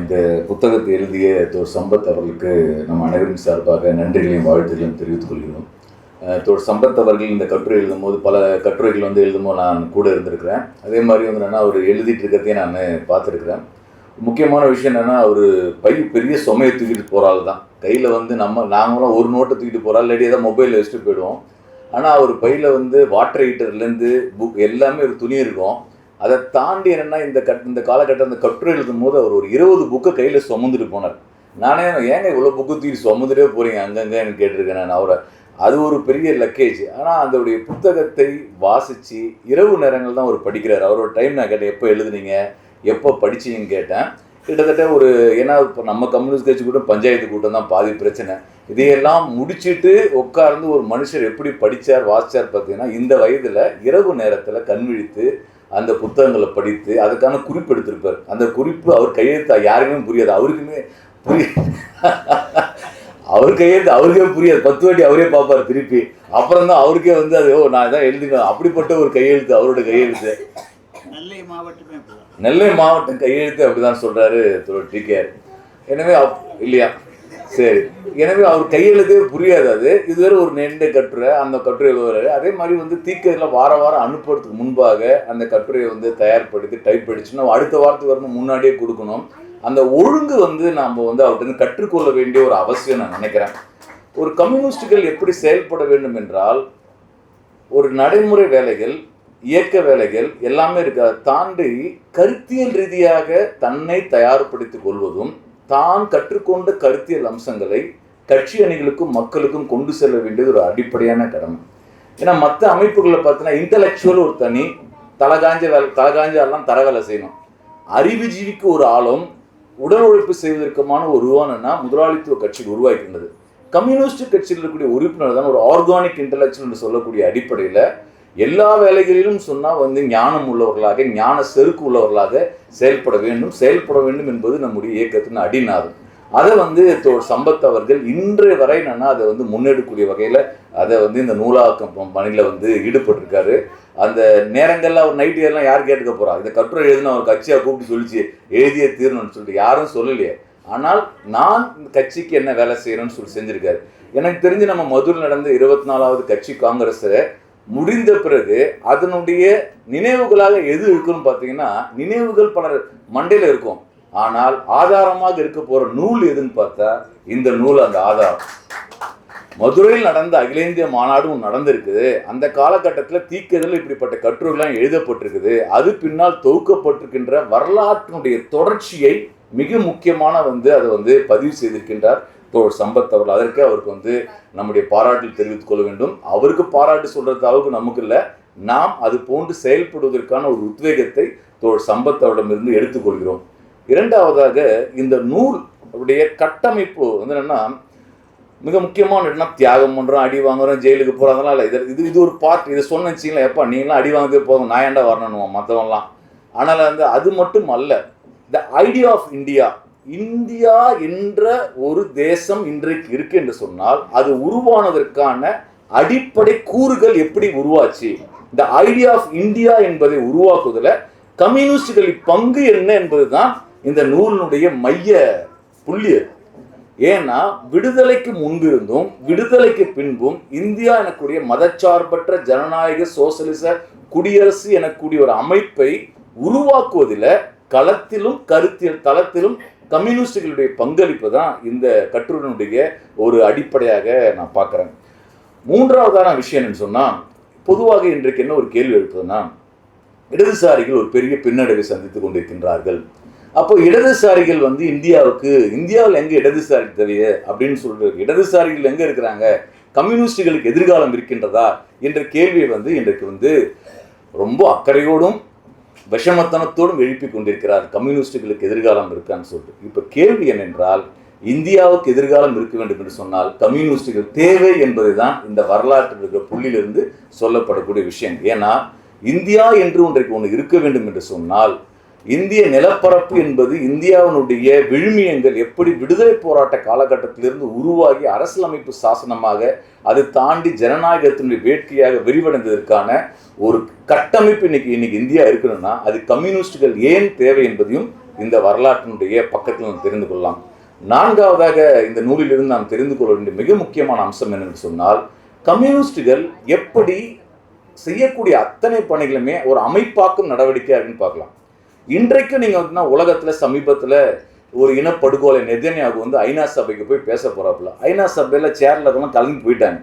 இந்த புத்தகத்தை எழுதிய தோர் சம்பத் அவர்களுக்கு நம்ம அனைவரும் சார்பாக நன்றிகளையும் வாழ்த்துகளையும் தெரிவித்துக் கொள்கிறோம். தோர் சம்பத் அவர்கள் இந்த கட்டுரை எழுதும்போது பல கட்டுரைகள் வந்து எழுதும்போது நான் கூட இருந்திருக்கிறேன். அதே மாதிரி வந்து என்னென்னா அவர் எழுதிட்டு இருக்கிறதையும் நான் பார்த்துருக்குறேன். முக்கியமான விஷயம் என்னென்னா அவர் பை பெரிய சுமையை தூக்கிட்டு போகிறாள் தான். கையில் வந்து நம்ம நாங்களும் ஒரு நோட்டை தூக்கிட்டு போகிறாள் இல்லாட்டி ஏதாவது மொபைலில் வச்சுட்டு போயிடுவோம். ஆனால் அவர் பையில் வந்து வாட்டர் ஹீட்டர்லேருந்து புக் எல்லாமே ஒரு துணி இருக்கும். அதை தாண்டி என்னென்னா இந்த கட் இந்த காலகட்டம் இந்த கட்டுரை எழுதும் போது அவர் ஒரு இருபது புக்கை கையில் சுமந்துட்டு போனார். நானே ஏங்க இவ்வளோ புக்கு தூக்கி சுமந்துட்டே போகிறீங்க அங்கங்கே எனக்கு கேட்டிருக்கேன் நான் அவரை. அது ஒரு பெரிய லக்கேஜ். ஆனால் அதோடைய புத்தகத்தை வாசித்து இரவு நேரங்கள் தான் அவர் படிக்கிறார். அவரோட டைம் நான் கேட்டேன் எப்போ எழுதுனீங்க? எப்போ படிச்சீங்கன்னு கேட்டேன். கிட்டத்தட்ட ஒரு ஏன்னா இப்போ நம்ம கம்யூனிஸ்ட் கட்சி கூட்டம் பஞ்சாயத்து கூட்டம் தான் பாதி பிரச்சனை. இதையெல்லாம் முடிச்சுட்டு உட்கார்ந்து ஒரு மனுஷர் எப்படி படித்தார் வாசிச்சார் பார்த்தீங்கன்னா இந்த வயதில் இரவு நேரத்தில் கண் விழித்து அந்த புத்தகங்களை படித்து அதுக்கான குறிப்பு எடுத்திருப்பார். அந்த குறிப்பு அவர் கையெழுத்தா யாருக்குமே புரியாது. அவருக்குமே புரிய அவர் கையெழுத்து அவருக்கே புரியாது. பத்து வாட்டி அவரே பார்ப்பார் திருப்பி. அப்புறம் தான் அவருக்கே வந்து அது ஓ நான் தான் எழுதினேன். அப்படிப்பட்ட ஒரு கையெழுத்து அவரோட கையெழுத்து. நெல்லை மாவட்டமே நெல்லை மாவட்டம் கையெழுத்து அப்படிதான் சொல்றாரு டி கேஆர் எனவே இல்லையா? சரி. எனவே அவர் கையெழுத்தே புரியாது அது. இதுவரை ஒரு நீண்ட கட்டுரை. அந்த கட்டுரை எழுதுவாரு. அதே மாதிரி வந்து தீக்கையில் வார வாரம் அனுப்புறதுக்கு முன்பாக அந்த கட்டுரையை வந்து தயார்படுத்தி டைப் அடிச்சுன்னா அடுத்த வாரத்துக்கு வரணும் முன்னாடியே கொடுக்கணும். அந்த ஒழுங்கு வந்து நாம் வந்து அவர்கிட்ட கற்றுக்கொள்ள வேண்டிய ஒரு அவசியம் நான் நினைக்கிறேன். ஒரு கம்யூனிஸ்டுகள் எப்படி செயல்பட வேண்டும் என்றால் ஒரு நடைமுறை வேலைகள் இயக்க வேலைகள் எல்லாமே இருக்க தாண்டி கருத்தியல் ரீதியாக தன்னை தயார்படுத்திக் கொள்வதும் தான் கற்றுக்கொண்ட கருத்தியல் அம்சங்களை கட்சி அணிகளுக்கும் மக்களுக்கும் கொண்டு செல்ல வேண்டியது ஒரு அடிப்படையான கடமை. ஏன்னா மற்ற அமைப்புகளில் பார்த்தீங்கன்னா இன்டலெக்சுவல் ஒரு தனி தலகாஞ்ச வேலை தலகாஞ்ச எல்லாம் தர வேலை செய்யணும். அறிவுஜீவிக்கு ஒரு ஆளும் உடல் உழைப்பு செய்வதற்குமான ஒரு உருவானா முதலாளித்துவ கட்சிகள் உருவாக்கின்றது கம்யூனிஸ்ட் கட்சியில் இருக்கக்கூடிய உறுப்பினர் தான் ஒரு ஆர்கானிக் இன்டலெக்சுவல் என்று சொல்லக்கூடிய அடிப்படையில் எல்லா வேலைகளிலும் சொன்னால் வந்து ஞானம் உள்ளவர்களாக ஞான செருக்கு உள்ளவர்களாக செயல்பட வேண்டும். செயல்பட வேண்டும் என்பது நம்முடைய இயக்கத்தின் அடிநாதம். அதை வந்து தோ- சம்பத் அவர்கள் இன்றைய வரை நான் அதை வந்து முன்னெடுக்கக்கூடிய வகையில் அதை வந்து இந்த நூலாக்கம் பணியில் வந்து ஈடுபட்டிருக்காரு. அந்த நேரங்களில் அவர் நைட்டு எல்லாம் யார் கேட்டுக்க போகிறா இந்த கட்டுரை எழுதின அவர் கட்சியாக கூப்பிட்டு சொல்லிச்சு எழுதிய தீரணும்னு சொல்லிட்டு யாரும் சொல்லலையே. ஆனால் நான் இந்த கட்சிக்கு என்ன வேலை செய்யணும்னு சொல்லி செஞ்சுருக்காரு. எனக்கு தெரிஞ்சு நம்ம மதுரை நடந்த இருபத்தி நாலாவது கட்சி காங்கிரஸை முடிந்த பிறகு அதனுடைய நினைவுகளாக எது இருக்குன்னு பார்த்தீங்கன்னா நினைவுகள் பலர் மண்டையில் இருக்கும். ஆனால் ஆதாரமாக இருக்க போகிற நூல் எதுன்னு பார்த்தா இந்த நூல் அந்த ஆதாரம். மதுரையில் நடந்த அகில இந்திய மாநாடும் நடந்திருக்குது அந்த காலகட்டத்தில் தீக்கதில் இப்படிப்பட்ட கட்டுரைகள்லாம் எழுதப்பட்டிருக்குது. அது பின்னால் தொகுக்கப்பட்டிருக்கின்ற வரலாற்றினுடைய தொடர்ச்சியை மிக முக்கியமான வந்து அதை வந்து பதிவு செய்திருக்கின்றார். தோழர் சம்பத் அவர்கள் அதற்கே அவருக்கு வந்து நம்முடைய பாராட்டில் தெரிவித்துக் கொள்ள வேண்டும். அவருக்கு பாராட்டு சொல்றது அளவுக்கு நமக்கு இல்லை. நாம் அது போன்று செயல்படுவதற்கான ஒரு உத்வேகத்தை தோழர் சம்பத் அவரிடமிருந்து எடுத்துக்கொள்கிறோம் இரண்டாவதாக இந்த நூல் உடைய கட்டமைப்பு வந்து என்னன்னா மிக முக்கியமான என்ன தியாகம் பண்ணுறோம் அடி வாங்குறோம் ஜெயிலுக்கு போகிறோம் அதெல்லாம் இல்லை. இது இது இது ஒரு பார்ட் இதை சொன்னச்சிங்களா வச்சிங்களேன் எப்பா நீங்களாம் அடி வாங்கவே போதும் நான் ஏன்டா வரணும்னுவான்? மற்றவங்களாம் ஆனால் வந்து அது மட்டும் அல்ல. The idea of India India என்ற ஒரு தேசம் இன்றைக்கு இருக்கு என்று சொன்னால் அது உருவானதற்கான அடிப்படை கூறுகள் எப்படி உருவாச்சு இந்த ஐடியா ஆஃப் இந்தியா என்பதை உருவாக்குவதில் கம்யூனிஸ்டுகளின் பங்கு என்ன என்பதுதான் இந்த நூலினுடைய மைய புள்ளி அது. ஏன்னா விடுதலைக்கு முன்பிருந்தும் விடுதலைக்கு பின்பும் இந்தியா எனக்கூடிய மதச்சார்பற்ற ஜனநாயக சோசலிச குடியரசு எனக்கூடிய ஒரு அமைப்பை உருவாக்குவதில் களத்திலும் கருத்தியல் தளத்திலும் கம்யூனிஸ்டுகளுடைய பங்களிப்பு தான் இந்த கட்டுரையினுடைய ஒரு அடிப்படையாக நான் பார்க்குறேன். மூன்றாவதான விஷயம் என்னன்னு சொன்னால் பொதுவாக இன்றைக்கு என்ன ஒரு கேள்வி எழுப்புதுன்னா இடதுசாரிகள் ஒரு பெரிய பின்னடைவை சந்தித்துக் கொண்டிருக்கின்றார்கள். அப்போ இடதுசாரிகள் வந்து இந்தியாவுக்கு இந்தியாவில் எங்கே இடதுசாரி தெரிய அப்படின்னு சொல்றது இடதுசாரிகள் எங்கே இருக்கிறாங்க? கம்யூனிஸ்டுகளுக்கு எதிர்காலம் இருக்கின்றதா? என்ற கேள்வியை வந்து இன்றைக்கு வந்து ரொம்ப அக்கறையோடும் விஷமத்தனத்தோடும் எழுப்பி கொண்டிருக்கிறார். கம்யூனிஸ்டுகளுக்கு எதிர்காலம் இருக்கான்னு சொல்லிட்டு. இப்போ கேள்வி என்னென்றால் இந்தியாவுக்கு எதிர்காலம் இருக்க வேண்டும் என்று சொன்னால் கம்யூனிஸ்டுகள் தேவை என்பதை தான் இந்த வரலாற்றில் இருக்கிற புள்ளியிலிருந்து சொல்லப்படக்கூடிய விஷயம். ஏன்னா இந்தியா என்று ஒன்றைக்கு ஒன்று இருக்க வேண்டும் என்று சொன்னால் இந்திய நிலப்பரப்பு என்பது இந்தியாவினுடைய விழுமியங்கள் எப்படி விடுதலை போராட்ட காலகட்டத்திலிருந்து உருவாகி அரசியலமைப்பு சாசனமாக அது தாண்டி ஜனநாயகத்தினுடைய வேட்கையாக விரிவடைந்ததற்கான ஒரு கட்டமைப்பு இன்னைக்கு இன்னைக்கு இந்தியா இருக்கணும்னா அது கம்யூனிஸ்டுகள் ஏன் தேவை என்பதையும் இந்த வரலாற்றினுடைய பக்கத்தில் நாம் தெரிந்து கொள்ளலாம். நான்காவதாக இந்த நூலிலிருந்து நாம் தெரிந்து கொள்ள வேண்டிய மிக முக்கியமான அம்சம் என்னென்னு சொன்னால் கம்யூனிஸ்டுகள் எப்படி செய்யக்கூடிய அத்தனை பணிகளுமே ஒரு அமைப்பாக்கும் நடவடிக்கையாக இருக்குன்னு பார்க்கலாம். இன்றைக்கு நீங்கள் வந்து உலகத்தில் சமீபத்தில் ஒரு இனப்படுகொலை நெதன்யாகு வந்து ஐநா சபைக்கு போய் பேச போகிறாப்புல ஐநா சபையில் சேரில் இருக்கலாம் கலந்து போயிட்டாங்க.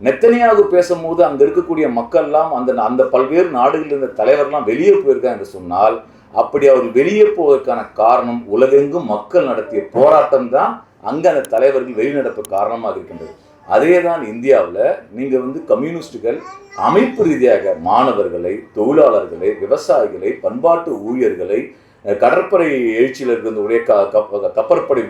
நெத்தனியாக பேசும்போது அங்கே இருக்கக்கூடிய மக்கள்லாம் அந்த அந்த பல்வேறு நாடுகளில் இருந்த தலைவர்லாம் வெளியே போயிருக்காங்க என்று சொன்னால் அப்படி அவர் வெளியே போவதற்கான காரணம் உலகெங்கும் மக்கள் நடத்திய போராட்டம் தான் அங்கே அந்த தலைவர்கள் வெளிநடப்பு காரணமாக இருக்கின்றது. அதே தான் இந்தியாவில் நீங்கள் வந்து கம்யூனிஸ்டுகள் அமைப்பு ரீதியாக மாணவர்களை தொழிலாளர்களை விவசாயிகளை பண்பாட்டு ஊழியர்களை கடற்படை எழுச்சியில் இருக்கக்கூடிய க கப்ப- கப்பற்படை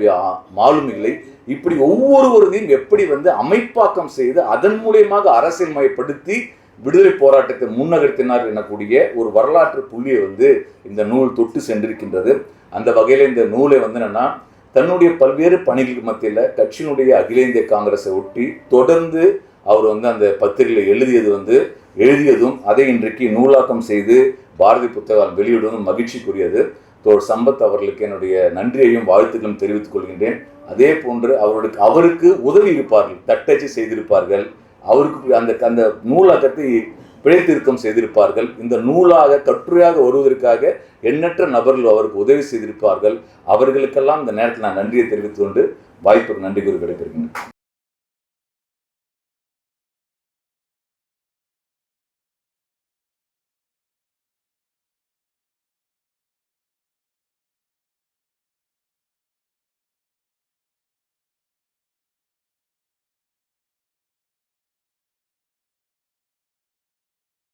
மாலுமிகளை இப்படி ஒவ்வொருவரையும் எப்படி வந்து அமைப்பாக்கம் செய்து அதன் மூலியமாக அரசியல்மயப்படுத்தி விடுதலை போராட்டத்தை முன்னகர்த்தினார் எனக்கூடிய ஒரு வரலாற்று புள்ளியை வந்து இந்த நூல் தொட்டு சென்றிருக்கின்றது. அந்த வகையில் இந்த நூலை வந்து என்னென்னா தன்னுடைய பல்வேறு பணிகளுக்கு மத்தியில் கட்சியினுடைய அகில இந்திய காங்கிரஸை ஒட்டி தொடர்ந்து அவர் வந்து அந்த பத்திரிகையில் எழுதியது வந்து எழுதியதும் அதை இன்றைக்கு நூலாக்கம் செய்து பாரதி புத்தகம் வெளியிடுவதும் மகிழ்ச்சிக்குரியது. தோழர் சம்பத் அவர்களுக்கு என்னுடைய நன்றியையும் வாழ்த்துக்களும் தெரிவித்துக் கொள்கின்றேன். அதே போன்று அவர்களுக்கு அவருக்கு உதவி இருப்பார்கள் தட்டச்சு செய்திருப்பார்கள். அவருக்கு அந்த அந்த நூலாக்கத்தை பிழை திருத்தம் செய்திருப்பார்கள். இந்த நூலாக கட்டுரையாக வருவதற்காக எண்ணற்ற நபர்கள் அவருக்கு உதவி செய்திருப்பார்கள். அவர்களுக்கெல்லாம் இந்த நேரத்தில் நான் நன்றியை தெரிவித்துக் கொண்டு வாய்ப்புக்கு நன்றி கூறி விடைபெறுகிறேன்.